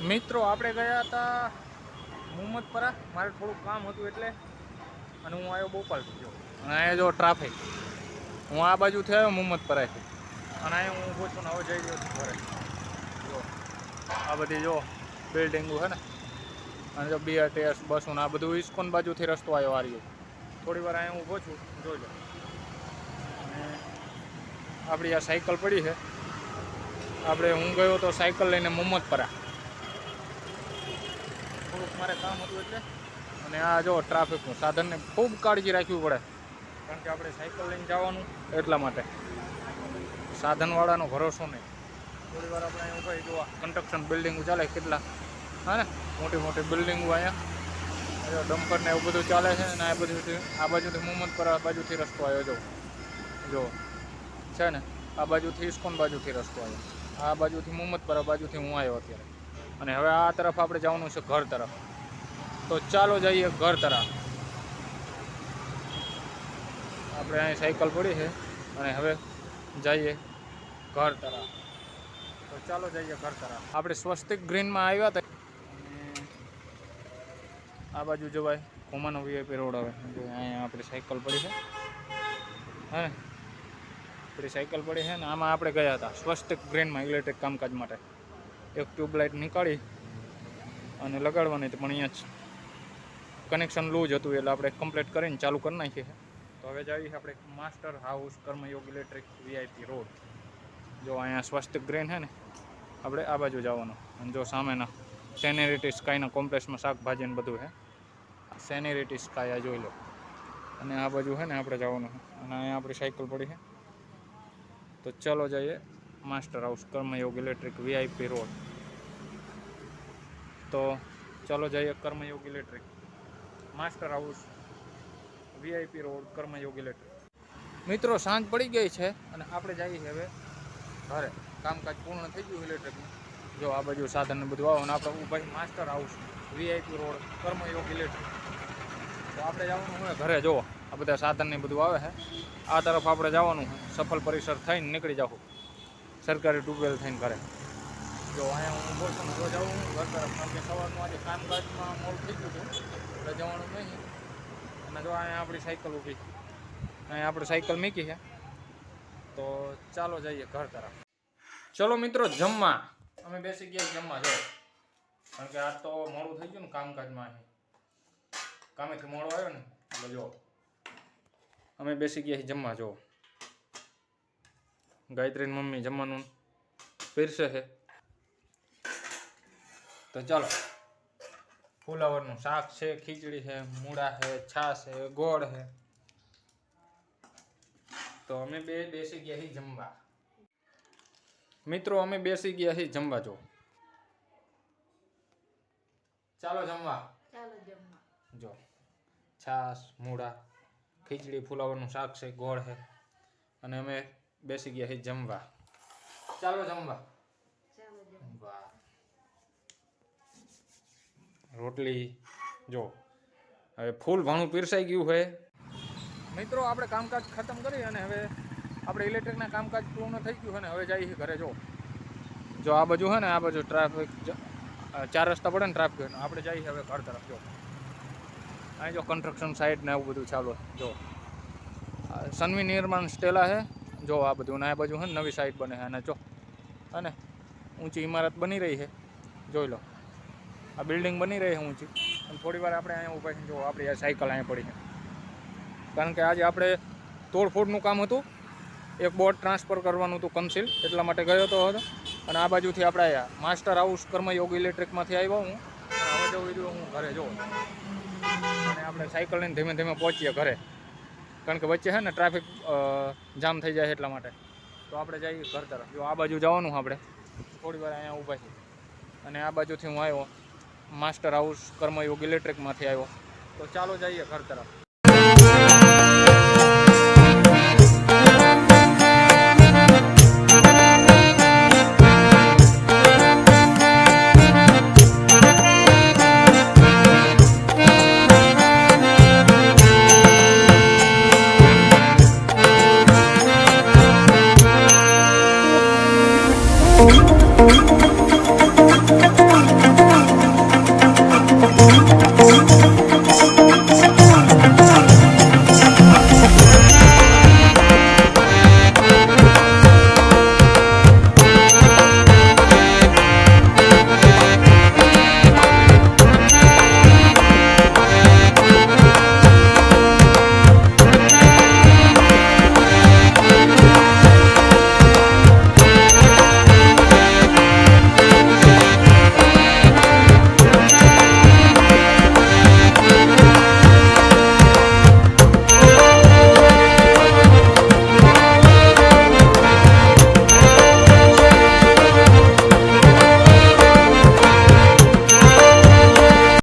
મિત્રો, આપણે ગયા હતા મુહમ્મદપરા મારે થોડુંક કામ હતું એટલે, અને હું આવ્યો બોપાલથી જો અને અહીંયા જો ટ્રાફિક હું આ બાજુથી આવ્યો મુહમ્મદપરાથી અને અહીંયા હું ઊભો છું ને હવે જઈ ગયો છું ઘરે. જો, આ બધી જો બિલ્ડિંગો છે ને. અને જો બીઆરટીએસ બસો ને આ બધું ઇસ્કોન બાજુથી રસ્તો આવ્યો આ રહ્યો. થોડી વાર અહીંયા ઊભો છું જોઈ જાઉં અને આપણી આ સાયકલ પડી છે. આપણે હું ગયો તો સાયકલ લઈને મુહમ્મદપરા મારે કામ હતું એટલે. અને આ જો ટ્રાફિકનું સાધનને ખૂબ કાળજી રાખવી પડે. કારણ કે આપણે સાયકલ લઈને જવાનું એટલા માટે. સાધનવાળાનો ભરોસો નહીં. થોડી વાર આપણે અહીંયા કહીએ જોવા કન્સ્ટ્રક્શન બિલ્ડિંગો ચાલે કેટલા? હા ને? મોટી મોટી બિલ્ડિંગો અહીંયા. ડમ્પરને એવું બધું ચાલે છે અને આ બધું આ બાજુથી મુહમ્મદ પર આ બાજુથી રસ્તો આવ્યો, જો. જો. છે ને? આ બાજુથી ઇસ્કોન બાજુથી રસ્તો આવ્યો. આ બાજુથી મુહમ્મદ પર આ બાજુથી હું આવ્યો અત્યારે. અને હવે આ તરફ આપણે જવાનું છે ઘર તરફ. તો ચાલો જઈએ ઘર તરફ. આપણે અહીં સાયકલ પડી છે અને હવે જઈએ ઘર તરફ. તો ચાલો જઈએ ઘર તરફ. આપણે સ્વસ્તિક ગ્રીનમાં આવ્યા હતા. આ બાજુ જોવાય કોમાનો વીઆઈપી રોડ આવે અહીંયા આપણી સાયકલ પડી છે. હે આપણી સાયકલ પડી છે ને આમાં આપણે ગયા હતા સ્વસ્તિક ગ્રીનમાં ઇલેક્ટ્રિક કામકાજ માટે. એક ટ્યુબલાઇટ નીકાળી અને લગાડવાની હતી, પણ અહીંયા જ કનેક્શન લૂ હતું એટલે આપણે કમ્પ્લીટ કરીને ચાલુ કરી નાખીએ તો હવે જઈએ આપણે master house Karmayog electric VIP road જો અહીંયા સ્વસ્થ ગ્રેન છે ને, આપણે આ બાજુ જવાનું. અને જો સામેના સેનેરિટી સ્કાયના કોમ્પ્લેક્સમાં શાકભાજી ને બધું છે. સેનેરિટી સ્કાય આ જોઈ લો. અને આ બાજુ છે ને આપણે જવાનું અને અહીંયા આપણી સાયકલ પડી છે. તો ચલો જઈએ master house Karmayog electric VIP road તો ચલો જઈએ Karmayog electric master house VIP road Karmayogi electric મિત્રો, સાંજ પડી ગઈ છે અને આપણે જઈએ હવે ઘરે. કામકાજ પૂર્ણ થઈ ગયું ઇલેક્ટ્રિકનું જો આ બાજુ સાધન બધું આવો અને આપણે ઊભા master house VIP road Karmayog electric તો આપણે જવાનું હોય ઘરે. જુઓ આ બધા સાધન ને બધું આવે છે. આ તરફ આપણે જવાનું સફળ પરિસર થઈને નીકળી જાઉં સરકારી ટ્યુબવેલ થઈને ઘરે. જો અહીંયા હું બોલ છું જો જાઉં હું ઘર તરફ કારણ કે સવારનું આજે કામકાજમાં મોડું થઈ ગયું હતું. એટલે જવાનું નહીં. અને જો અહીંયા આપણી સાયકલ ઊભી છે. અહીંયા આપણે સાયકલ મૂકી છે. તો ચાલો જઈએ ઘર તરફ. ચલો મિત્રો, જમવા. અમે બેસી ગયા જમવા, જો. કારણ કે આજ તો મોડું થઈ ગયું ને કામકાજમાં અહીં. કામેથી મોડો આવ્યો ને, એટલે જો. અમે બેસી ગયા છીએ જમવા, જો. ગાયત્રીની મમ્મી જમવાનું પીરસે છે. તો ચાલો. ફુલાવરનું શાક છે ખીચડી છે મૂળા છે છાશ છે ગોળ છે. તો અમે બે બેસી ગયા છીએ જમવા. મિત્રો અમે બેસી ગયા છીએ જમવા જો. ચાલો જમવા. ચાલો જમવા. જો. છાશ મૂળા ખીચડી ફુલાવરનું શાક છે ગોળ છે. અને અમે બેસી ગયા છીએ જમવા. ચાલો જમવા. રોટલી, જો. હવે ફૂલ ભાણું પીરસાઈ ગયું છે. મિત્રો, આપણે કામકાજ ખતમ કરી અને હવે આપણે ઇલેક્ટ્રિકના કામકાજ પૂર્ણ થઈ ગયું અને હવે જઈએ ઘરે, જો. જો આ બાજુ છે ને, આ બાજુ ટ્રાફિક ચાર રસ્તા પડે ને ટ્રાફિક આપણે જઈએ હવે ઘર તરફ, જો. અહીં જો કન્સ્ટ્રક્શન સાઇટ ને એવું બધું ચાલુ, જો. સન્વી નિર્માણ સ્ટેલા છે. જો આ બધું ને આ બાજુ હોય ને, નવી સાઇટ બને છે અને જો. અને ઊંચી ઇમારત બની રહી છે. જોઈ લો. આ બિલ્ડિંગ બની રહી હું છું. અને થોડી વાર આપણે અહીંયા ઊભા છીએ જો આપણી આ સાયકલ અહીંયા પડી છે. કારણ કે આજે આપણે તોડફોડનું કામ હતું. એક બોટ ટ્રાન્સફર કરવાનું હતું કન્સિલ એટલા માટે ગયો હતો હતો. અને આ બાજુથી આપણે આવ્યા માસ્ટર હાઉસ કર્મયોગ ઇલેક્ટ્રિકમાંથી આવ્યો હું. હવે જો રહ્યું હું ઘરે જોઉં. અને આપણે સાયકલ લઈને ધીમે ધીમે પહોંચીએ ઘરે. કારણ કે વચ્ચે છે ને ટ્રાફિક જામ થઈ જાય એટલા માટે. તો આપણે જઈએ ઘર તરફ. જો આ બાજુ જવાનું આપણે. થોડી વાર અહીંયા ઊભા છીએ. અને આ બાજુથી હું આવ્યો. માસ્ટર હાઉસ કર્મયોગ ઇલેક્ટ્રિકમાંથી આવ્યો. તો ચાલો જઈએ ઘર તરફ.